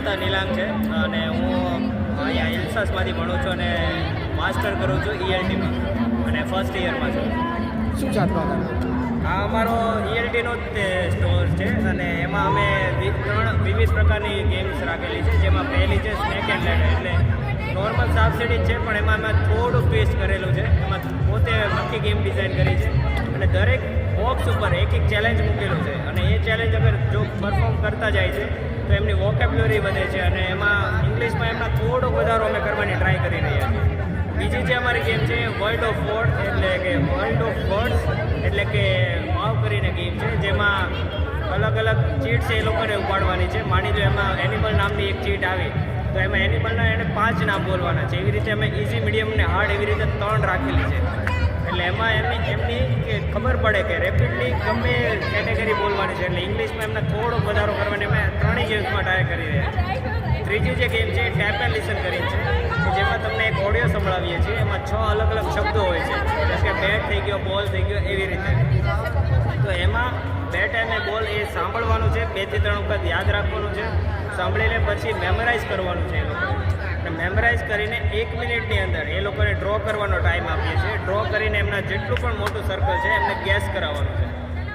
મહેતા નિલાંગ છે. અને હું અહીંયા હિલસાસમાંથી ભણું છું અને માસ્ટર કરું છું ઈએલટીમાં અને ફર્સ્ટ યરમાં છું. શું આપણા આ અમારો ઈએલટીનો જ તે સ્ટોર છે અને એમાં અમે ત્રણ વિવિધ પ્રકારની ગેમ્સ રાખેલી છે. જેમાં પહેલી છે સ્નેક એન્ડ લેડર એટલે નોર્મલ સાબસિડી છે પણ એમાં અમે થોડું ટ્વિસ્ટ કરેલું છે. એમાં પોતે નક્કી ગેમ ડિઝાઇન કરી છે. અને દરેક બોક્સ ઉપર એક એક ચેલેન્જ મૂકેલું છે. અને એ ચેલેન્જ અગર પરફોર્મ કરતા જાય છે, તો એમની વોકેબ્યુલરી વધે છે અને એમાં ઇંગ્લિશમાં એમના થોડો વધારો અમે કરવાની ટ્રાય કરી રહ્યા છીએ. બીજી જે અમારી ગેમ છે વર્લ્ડ ઓફ વર્ડ એટલે કે વર્લ્ડ ઓફ વર્ડ્સ એટલે કે વાવ કરીને ગેમ છે, જેમાં અલગ અલગ ચીટ છે એ લોકોને ઉપાડવાની છે. માની લો એમાં એનિમલ નામની એક ચીટ આવી, તો એમાં એનિમલના એને પાંચ નામ બોલવાના છે. એવી રીતે અમે ઇઝી મીડિયમ અને હાર્ડ એવી રીતે ત્રણ રાખેલી છે. એટલે એમાં એમની એમની ખબર પડે કે રેપિડલી ગમે કેટેગરી બોલવાની છે. એટલે ઇંગ્લિશમાં એમને થોડો વધારો કરવાની અમે ત્રણેય ગેમ્સમાં ટ્રાય કરી રહ્યા ત્રીજી જે ગેમ છે ટેપ એન્ડ લિસન કરી છે. જેમાં તમને એક ઓડિયો સંભળાવીએ છીએ. એમાં છ અલગ અલગ શબ્દો હોય છે. જેમ કે બેટ થઈ ગયો બોલ થઈ ગયો, એવી રીતે. તો એમાં બેટ અને બોલ એ સાંભળવાનું છે. બેથી ત્રણ વખત યાદ રાખવાનું છે. સાંભળીને પછી મેમરાઇઝ કરવાનું છે એ લોકોને. મેમરાઇઝ કરીને એક મિનિટની અંદર એ લોકોને ડ્રો કરવાનો ટાઈમ આપીએ છીએ. ડ્રો કરીને એમના જેટલું પણ મોટું સર્કલ છે, એમને ગેસ કરાવવાનું છે.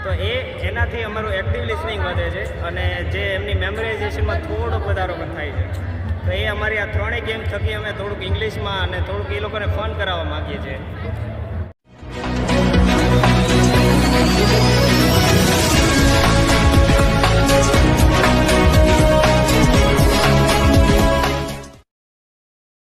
તો એ એનાથી અમારું એક્ટિવ લિસનિંગ વધે છે અને જે એમની મેમરાઇઝેશનમાં થોડો વધારો પણ થાય છે. તો એ અમારી આ ત્રણેય ગેમ થકી અમે થોડુંક ઇંગ્લિશમાં અને થોડુંક એ લોકોને ફન કરાવવા માગીએ છીએ.